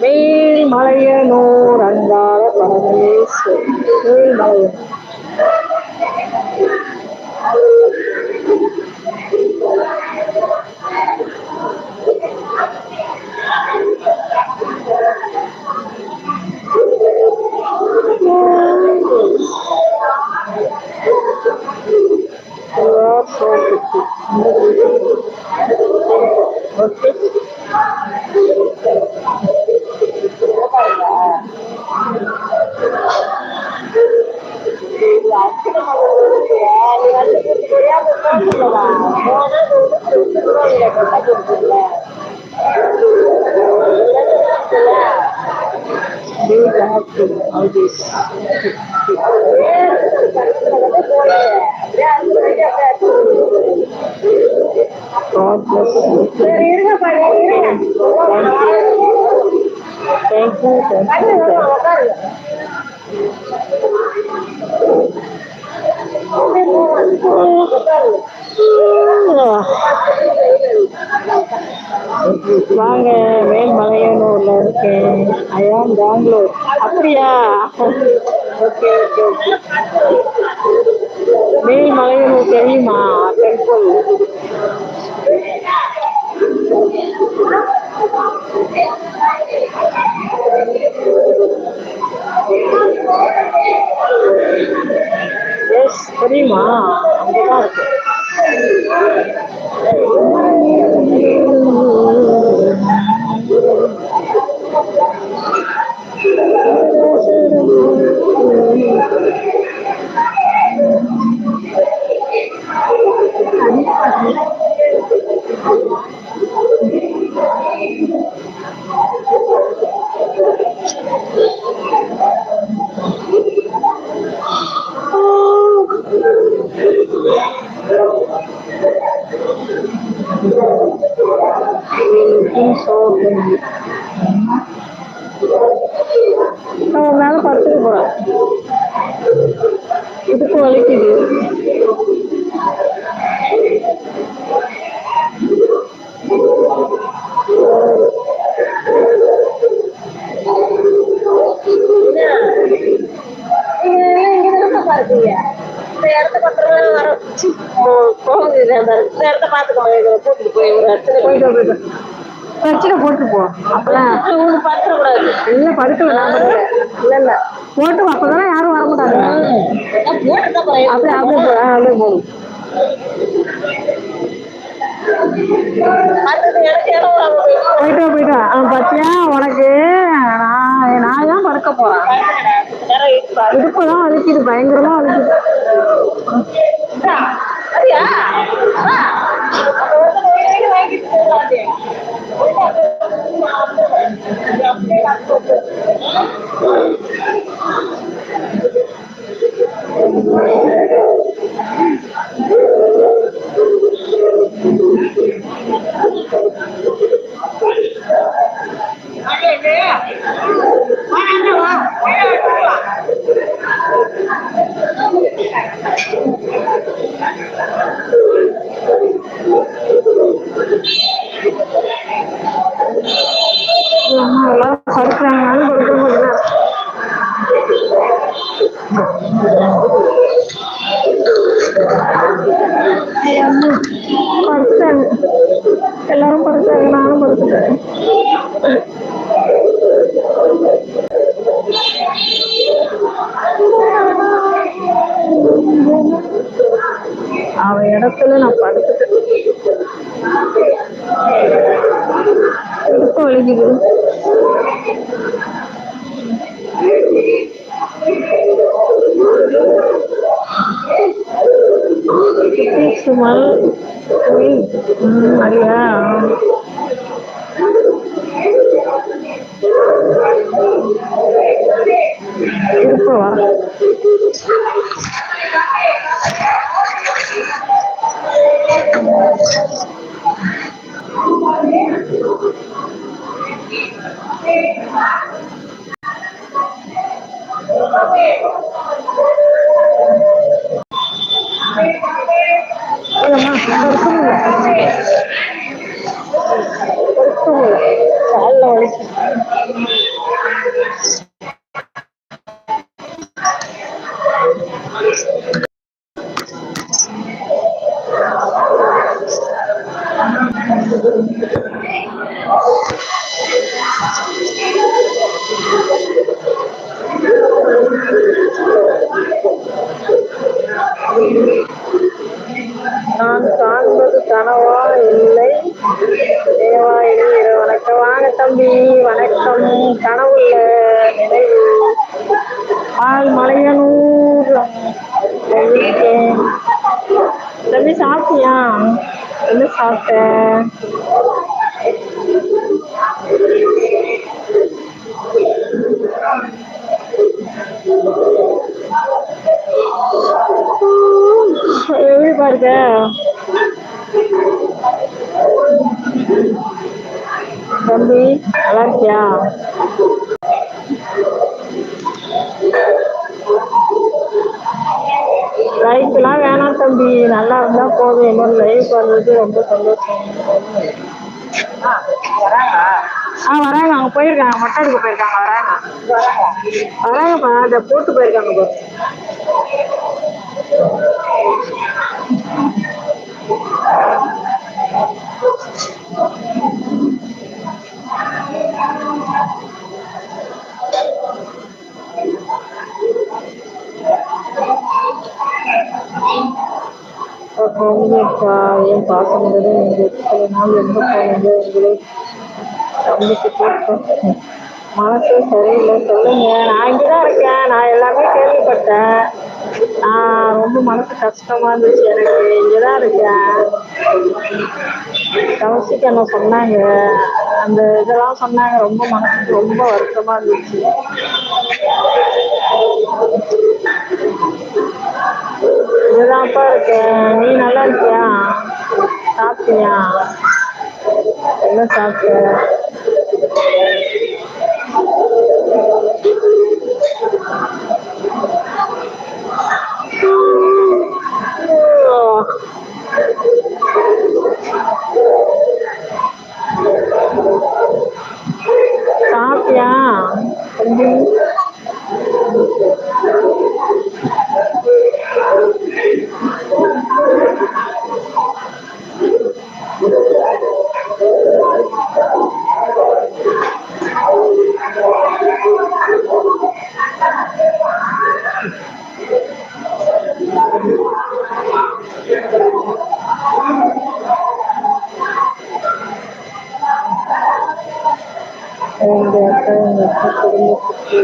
Melmalayanur Angala Parameswari. Melmalayanur thank you வாங்க மேல்மலையனூர்ல இருக்கேன் ஐயாம் பெங்களூர் அப்படியா ஓகே ஓகே ஓகே மேல்மலையனூர் தெரியுமா டெம்பிள் எஸ் தெரியுமா அங்கதான் இருக்கு அவன் மேல படுத்துக்க போறான் இதுக்கு வலிக்குது போயிட்டு பிரச்சனை போட்டு போ. அப்பதான் இல்ல படுக்கல நான் படுக்கல இல்ல. இல்ல போட்டு அப்பதானே யாரும் வர மாட்டாங்க. அப்படியே அப்படியே போ அப்படியே போடும் போயிட்டு போயிட்டு பாத்தியா உனக்கு நான் நான் தான் படுக்க போறேன்? இடுப்பு. தான் வலிக்குது பயங்கரமா வலிக்குது அம்மா எல்லாரும் படுக்கிறாங்க நானும் படுக்க மாட்டேன் படுத்தாங்க. எல்லாரும் படுத்தாங்க. நானும் படுத்துட்டேன். அவன் இடத்துல நான் படுத்துட்டேன். இடுப்பு வலிக்குது. Thank you. இருப்ப வர இல்லம்மா, படுக்க நான் காண்பது கனவா இல்லை. தேவா இரு வணக்கம். வாங்க தம்பி வணக்கம். கனவுல நினைவு. பால் மலையனூர் தம்பி சாப்பிட்டியா? என்ன சாப்பிட்ட? எப்படி பாருங்க தம்பி நல்லா இருக்கியா? லைஃப்லாம் வேணாம் தம்பி. நல்லா இருந்தா போதும். என்னோட லைஃப் வந்தது ரொம்ப சந்தோஷம். ஆ வராங்க அவங்க போயிருக்காங்க மொட்டை எடுக்க போயிருக்காங்க வராங்க வராங்கப்பா அதை போட்டு போயிருக்காங்க bro. ஏன் பார்க்க முடியல நாள் எங்கே போனீங்க உங்களை தம்பிக்கு போட்டோம் மனசு சரியில்லை. சொல்லுங்க. நான் இங்கே தான் இருக்கேன். நான் எல்லாமே கேள்விப்பட்டேன். நான் ரொம்ப மனசு கஷ்டமா இருந்துச்சு எனக்கு. இங்கே தான் இருக்கேன். கௌசிக் என்ன சொன்னாங்க. அந்த இதெல்லாம் சொன்னாங்க. ரொம்ப மனசுக்கு ரொம்ப வருத்தமா இருந்துச்சு. இதுதான்ப்பா இருக்கேன். நீ நல்லா இருக்கியா? சாப்பிட்டியா? என்ன சாப்பிட்ட? சாப்பிட்டியா தம்பி எங்க அக்கா எங்க அக்கா குடும்பத்துக்கு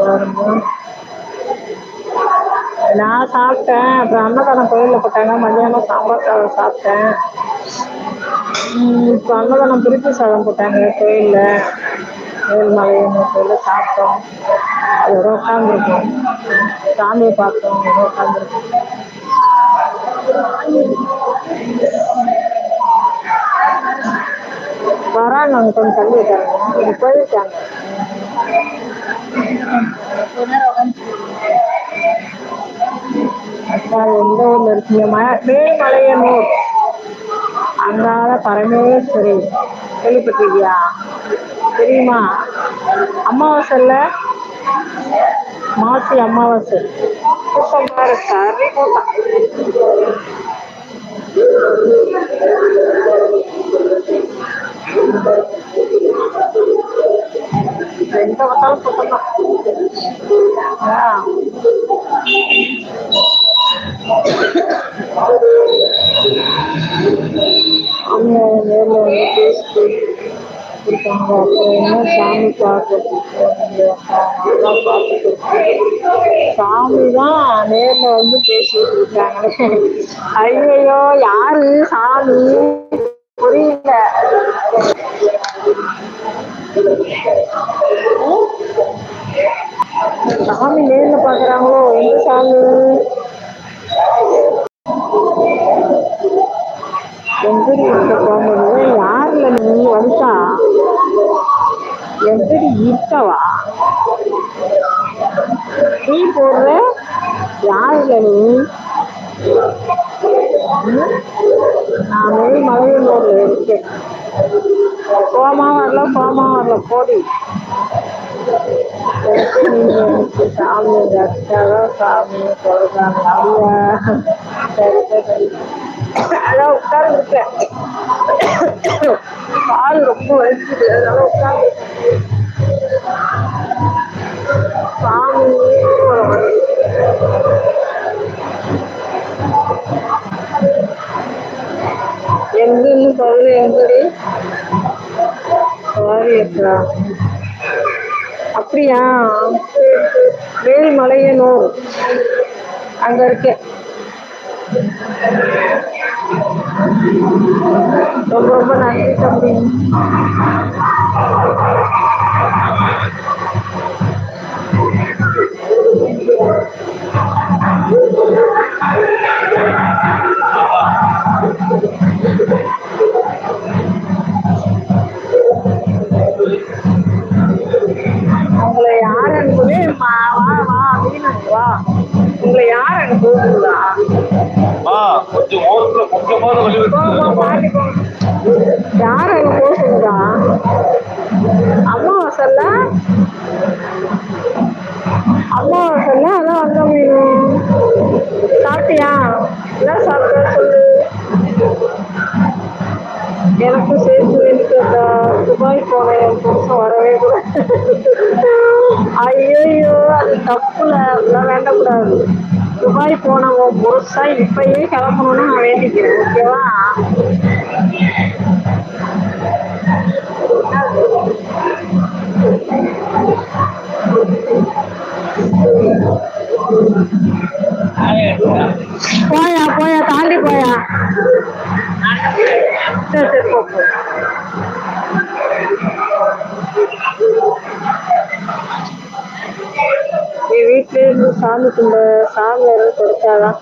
பாருங்க. நான் சாப்பிட்டேன் அப்புறம் அன்னதானம் கோயிலில் போட்டாங்க மதியானம் சாம்பார் சாதம் சாப்பிட்டேன் இப்போ அன்னதானம் திருப்பி சாதம் போட்டாங்க கோயிலில் ஏழுமலைன்னு கோயிலில் சாப்பிட்டோம். அதோட உட்காந்துருக்கோம் சாமியை பார்த்தோம். அதோட உட்காந்துருக்கோம் வரான் நாங்கள் கொஞ்சம் தள்ளி இருக்காங்க. இது போயிருக்காங்க அக்கா எந்த ஊரில் இருக்கீங்க ம மேல்மலையனூர் அங்காள பரமேஸ்வரி கேள்விப்பட்டிருக்கியா தெரியுமா அமாவாசையில் மாசி அமாவாசை கூட்டமா இருக்கா கூட்டம் எங்க பார்த்தாலும் கூட்டம் தான் அவங்க நேரில் வந்து பேசிட்டு இருக்காங்க. அப்புறம் என்ன சாமி பார்க்கறதுக்கு நல்லா பார்த்துட்டு சாமி தான் நேரில் வந்து பேசிட்டு இருக்காங்களே ஐயோ யாரு? சாமி புரியல சாமி நேரில் பார்க்குறாங்களோ எந்த சாமி? எங்கடி இருக்க போகும்போது யாருல நீ வந்துட்டா? எங்கடி இருக்கவா? நீ போடுற? யாருல நீ? நான் மேல் மலையனூர்ல இருக்கேன். கோமா வரல கோமா வரல போடி. சாமி சாமி சொல்றாங்க ஐயா உட்கார்ந்துருக்கேன் கால் ரொம்ப வலிக்குது அதனால உட்கார்ந்துருக்கேன் சாமி எங்கன்னு சொல்லு எங்கடி? சாரி இருக்கலாம் அப்படியா? வேல்மலையனூர் அங்க இருக்கு ரொம்ப ரொம்ப நன்றி தம்பி. Thank you. உங்களை யார் அனுப்புதா ஆ கொஞ்சம் ஓரத்துல கொஞ்சமாவது வழி யார் அங்க போக சொல்லுதா அம்மாவாசல்ல அம்மாவாசல்ல அதான் வந்த மீன் சாப்பிட்டியா? என்ன சாப்பிட்ட சொல்லு. எனக்கும் சேர்த்து வேண்டிக்கா துபாய் போன என் புருஷன் வரவே கூட ஐயோ அது தப்புல. அதெல்லாம் வேண்டக்கூடாது. துபாய் போனவன் உன் இப்பயே கிளம்பணும்னு நான் வேண்டிக்கிறேன் ஓகேவா போயா போயா தாண்டி போயா. சரி சரி போ என் வீட்டிலே இருந்து சாமி கும்ப சாமி அருள் கொடுத்தாதான்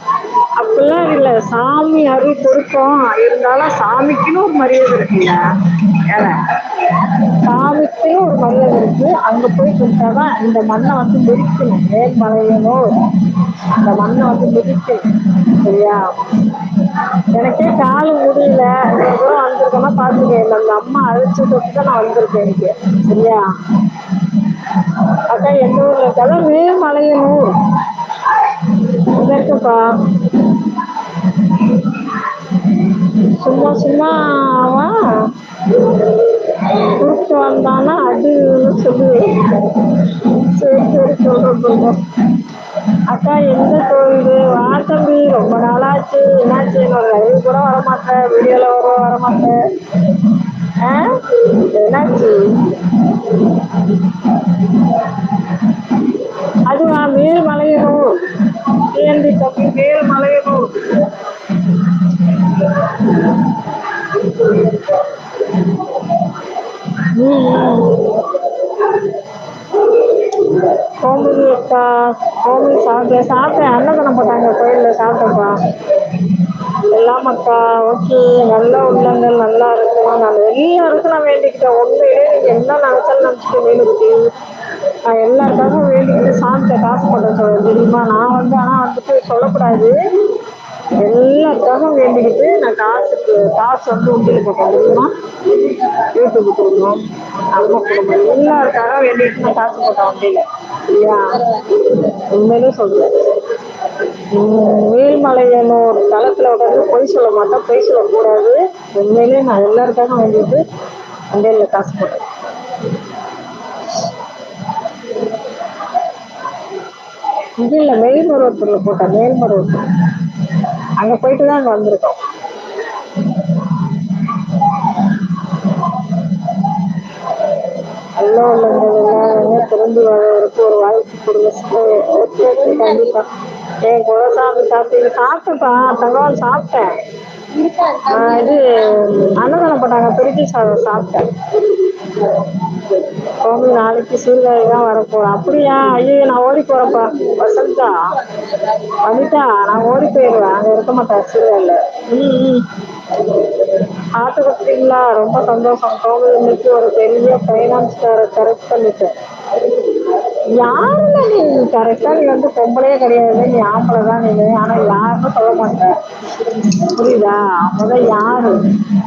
அப்படிலாம் இல்லை. சாமி அருள் கொடுக்கும் இருந்தாலும் சாமிக்குன்னு ஒரு மரியாதை இருக்குங்க ஏன்னா சாமிக்குன்னு ஒரு மல்லம் இருக்கு. அங்க போய் கொடுத்தாதான் இந்த மண்ணை வந்து மிதிக்கணும். மேல்மலையனோ அந்த மண்ணை வந்து மிதிக்கணும். சரியா? எனக்கே கால் முடியல. இவ்வளவு வந்திருக்கேன்னா பார்த்துக்கேன் நம்ம அம்மா அழைச்சி தொட்டு தான் நான் வந்திருக்கேன் எனக்கு சரியா? அக்கா எந்த ஊர்ல இருக்காலும் மேல்மலையனூர். இங்க இருக்குப்பா சும்மா சும்மா அவன் கூப்பிட்டு வந்தானா அது சொல்லுவேன் சரி சரி சொல்றேன் அக்கா எந்த கோயில் வா தம்பி ரொம்ப நாளாச்சு. என்னாச்சு? என்னோட லைவ் கூட வரமாட்டேன். வீடியோல வர வரமாட்டேன். ஆ? என்னாச்சு? அதுவா? மேல்மலையனூர் ஏந்தி தம்பி மேல் மலையணும் கோமதி அக்கா சாப்பிட்டேன் சாப்பிட்டேன் அன்னதானம் போட்டாங்க கோயிலில் சாப்பிட்டேன்ப்பா எல்லாம் அக்கா ஓகே நல்ல உள்ளங்கள் நல்லா இருக்கணும். நான் எல்லாருக்கும் நான் வேண்டிக்கிட்டேன். உண்மையிலே நீங்கள் என்ன நினைச்சாலும் நினச்சிட்டு வேணுக்குட்டி நான் எல்லாருக்காகவும் வேண்டிக்கிட்டு சாப்பிட்டேன் காசு போட்டேன் சொல்ல தெரியுமா? நான் வந்து ஆனால் வந்துட்டு சொல்லக்கூடாது. எல்லாருக்காகவும் வேண்டிக்கிட்டு நான் காசுக்கு காசு வந்து உண்டியில் போட்டேன் தெரியுமா? யூடியூப் கொடுக்கணும் எல்லாருக்காக வேண்டிட்டு நான் காசு போட்டேன் உண்டியில் சரியா உண்மையிலே சொல்றேன். உம் மேல்மலையனூர் தளத்தில் உட்காந்து பொய் சொல்ல மாட்டேன் பொய் சொல்லக்கூடாது. உண்மையிலே நான் எல்லாருக்காக வேண்டிட்டு உண்டியில் காசு போட்டேன். இது இல்லை மேல்மருவத்தூரில் போட்டேன். மேல்மருவத்தூர். அங்கே போயிட்டு தான் அங்கே வந்திருக்கோம். நல்ல உள்ளங்கள் எல்லாருமே திரும்பி வரவருக்கு ஒரு வாய்ப்பு கொடுங்க கண்டிப்பா. என் குலசாமி சாப்பிட்டு சாப்பிட்டேன்ப்பா. தகவல் சாப்பிட்டேன். இது அன்னதானம் போட்டாங்க. திருச்சி சாதம் சாப்பிட்டேன். கோமி நாளைக்கு சீர்காழி தான் வரப்போறேன் அப்படியா? ஐயோ நான் ஓடி போகிறப்பா வசந்தா. வனிதா நான் ஓடி போயிடுவேன். அங்க இருக்க மாட்டேன் சீர்காழியில் ம் ம். பார்த்து ரொம்ப சந்தோஷம். கோவில் ஒரு பெரிய ஃபைனான்ஸ்கார கரெக்ட் பண்ணிட்டேன் யாருல நீ கரெக்டா நீ வந்து பொம்பளையே கிடையாது. நீ ஆம்பளை தான் நீ. ஆனா யாருன்னு சொல்ல மாட்டேன். புரியுதா? முதல் யாரு?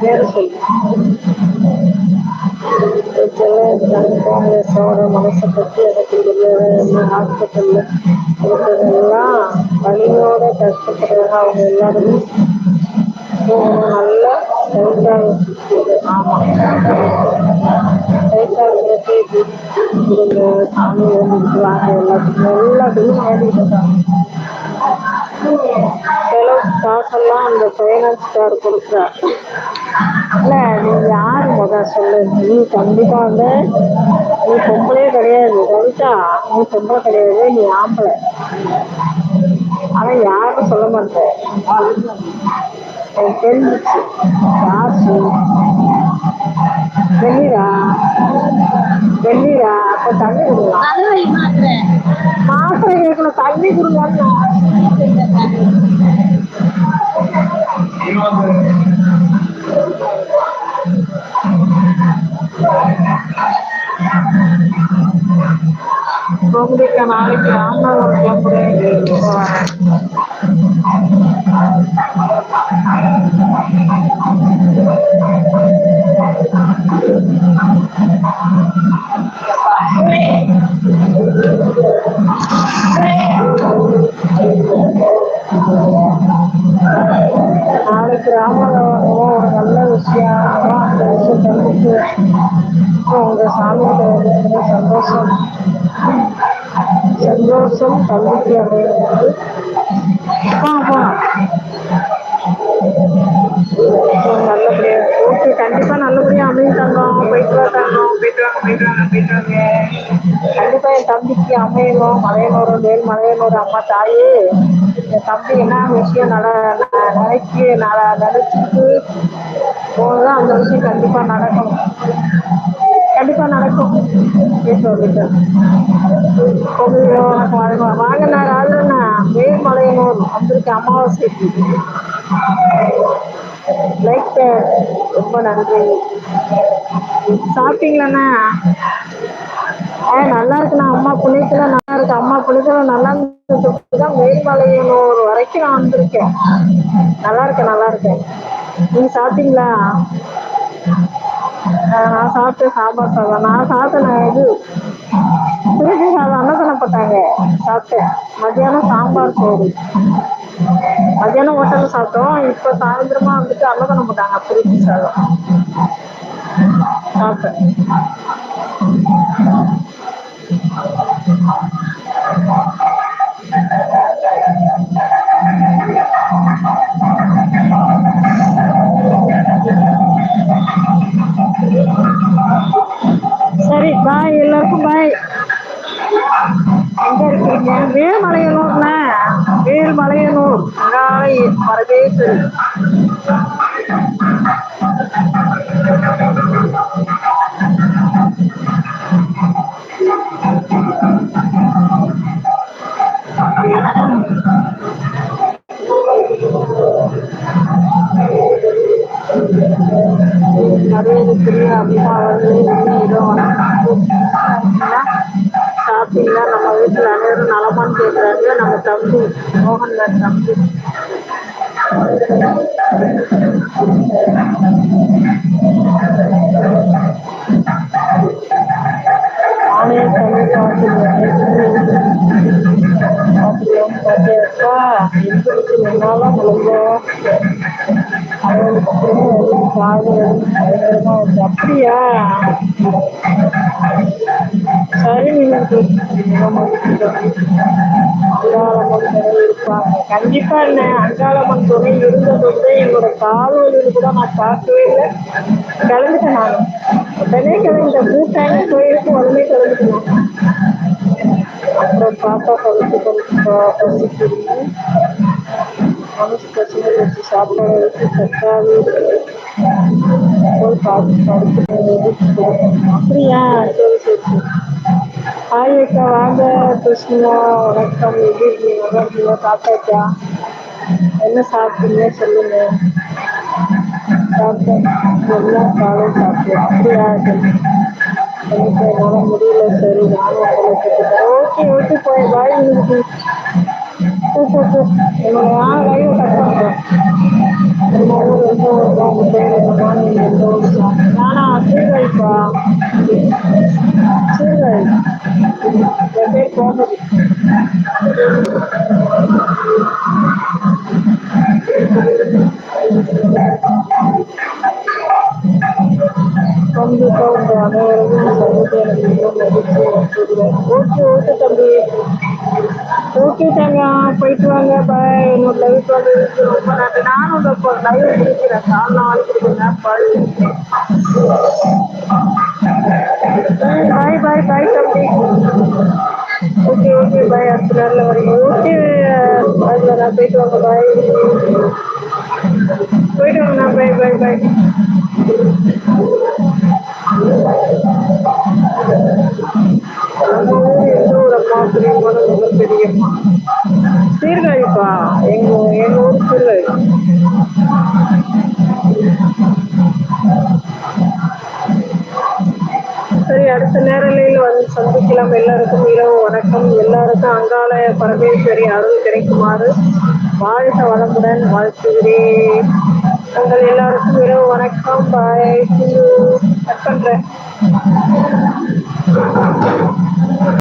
பேரு சொல்லு. காங்கிரஸோட மனசை பற்றி எனக்கு தெரியாது என்ன ஹாஸ்பிட்டல்ல இருக்கிறதெல்லாம் வலியோட கஷ்டப்படுறாங்க அவங்க எல்லாருமே நல்லா ஆமாம் டைட்டாக இருக்கிறதுக்கு கொடுங்க சாமி வேண்டிட்டு வாங்க எல்லாத்துக்கும் எல்லாத்துக்கும் வேண்டிட்டு இருக்காங்க செலவு காசெல்லாம் அந்த ஃபைனான்ஸ்கார் கொடுக்குறார் இல்லை நீ யாரு முத சொல்லு நீ கண்டிப்பாக வந்து நீ பொம்பளையே கிடையாது கவிதா நீ பொம்பளை கிடையாது நீ ஆம்பளை ஆனால் யாரும் சொல்ல மாட்டேன் தெரிஞ்சிச்சு காசு வெள்ளிரா வெள்ளிரா அப்ப தண்ணி கொடுக்கலாம் மாத்திரை கேட்கணும் தண்ணி கொடுங்கன்னு போகுதுக்கா நாளைக்கு ராமநாதபுரம் கிளம்புறேன் நாளைக்கு ராமநாதபுரம் நல்ல விஷயம் அந்த விஷயம் தெரிஞ்சுட்டு உங்க சாமி கிட்ட சந்தோஷம். சந்தோஷம் தம்பிக்கு அமைகிறது என் தம்பிக்கு அமையணும் மலையனூர் வேல் மலையனூர் அம்மா தாயே என் தம்பி என்ன விஷயம் நட ந- நினைக்க நட நினைச்சிட்டு போனதான் அந்த விஷயம் கண்டிப்பா நடக்கும் கண்டிப்பா நடக்கும். வீட்டு வணக்கம் வாங்க நான் ராஜண்ணா வேல்மலையனூர் வந்திருக்கேன் அமாவாசைக்கு லைக் ரொம்ப நன்றி. சாப்பிட்டீங்களாண்ணா? ஆ நல்லா இருக்குண்ணா அம்மா புண்ணியத்துல நல்லா இருக்கு. அம்மா புண்ணியத்துல நல்லா இருந்துட்டு தான் வரைக்கும் நான் வந்திருக்கேன். நல்லா இருக்கு நல்லா இருக்கு. நீங்க சாப்பிட்டீங்களா? நான் சாப்பிட்டேன். சாம்பார் சாதம். நான் சாப்பிட்டேன் நான் இது. திருப்பி சாதம் அன்னதானம் போட்டாங்க சாப்பிட்டேன். மத்தியானம் சாம்பார் சோறு. மத்தியானம் ஹோட்டலில் சாப்பிட்டோம். இப்போ சாயந்தரமா வந்துட்டு அன்னதானம் போட்டாங்க. திருப்பி சாதம். சரி பாய் எல்லாருக்கும் பாய் எங்க இருக்கீங்க? வேல்மலையனூர்ல. வேல்மலையனூர். அங்காள பரதேசரி மரியாதைக்குரிய அம்மா அவர்களே சாப்பிட்டீங்களா நம்ம வீட்டில் அனைவரும் நலமான்னு கேட்குறாங்க நம்ம தம்பி மோகன்லால் தம்பி நானே தம்பி பார்த்துருவேன் பார்த்தியாக்கா எங்களுக்கு என்னால் முடிஞ்சோம் அவங்களுக்கு அப்படியா? சரி அங்காளம்மன் துணை இருப்பாங்க கண்டிப்பா என்ன அங்காளம்மன் துறையில் இருந்தது வந்து என்னோட காதலில் கூட நான் பார்க்கவே இல்லை. கலந்துட்டேன் நான். உடனே கிளம்பிட்டேன் கூட்டாங்க கோயிலுக்கு உடனே கிளம்பிட்டேன் அப்புறம் பாப்பா பழுத்து பழுத்து பசிக்குது மனசு பிரச்சனை வச்சு சாப்பாடு வச்சு சட்டாவே போய் பார்த்து படுத்து அப்படியா? சரி சரி சரி. ஹாய் அக்கா வாங்க. கிருஷ்ணா வணக்கம். எப்படி இருக்கீங்க? நல்லா இருக்கீங்க சாப்பிட்டாச்சா? என்ன சாப்பிட்டீங்க? சொல்லுங்க. சாப்பிட்டேன். எல்லா காலை சாப்பிட்டேன். அப்படியா? சரி. எனக்கு என்னால் முடியல. சரி நானும் உங்களுக்கு ஓகே ஓகே போய். பாய் உங்களுக்கு என்னோட நான் லைவ் கட் பண்ணுறேன் நம்ம ஊர் எந்த ஊர் தான் உங்கள் பேர் என்னமா நீங்கள் எந்த ஊர் தான் நானா போயிட்டு வாங்க பாய் என்னோட லைவ் வந்து ரொம்ப நன்றி. நானும் இந்த இப்போ லைவ் முடிக்கிறேன். கால் நாளைக்கு இருக்குங்க பாய் பாய் பாய் பாய் தம்பி. ஓகே ஓகே பாய் அடுத்த நேரில் வரீங்க. ஓகே அதில் நான் போயிட்டு வாங்க. பாய் போயிட்டு வாங்க. பாய் பாய் பாய் நம்ம ஊர் எந்த ஒரு அம்மா பெரியம்மா சீர்காழிப்பா? எங்க எங்க ஊர் சீர்காழி. சரி அடுத்த நேரலையில் வந்து சந்திக்கலாம். எல்லாருக்கும் இரவு வணக்கம். எல்லாருக்கும் அங்காள பரமேஸ்வரி அருள் கிடைக்குமாறு வாழ்க வளமுடன் வாழ்த்துகிறேன். உங்கள் எல்லாருக்கும் இரவு வணக்கம். பாய் கட் பண்றேன்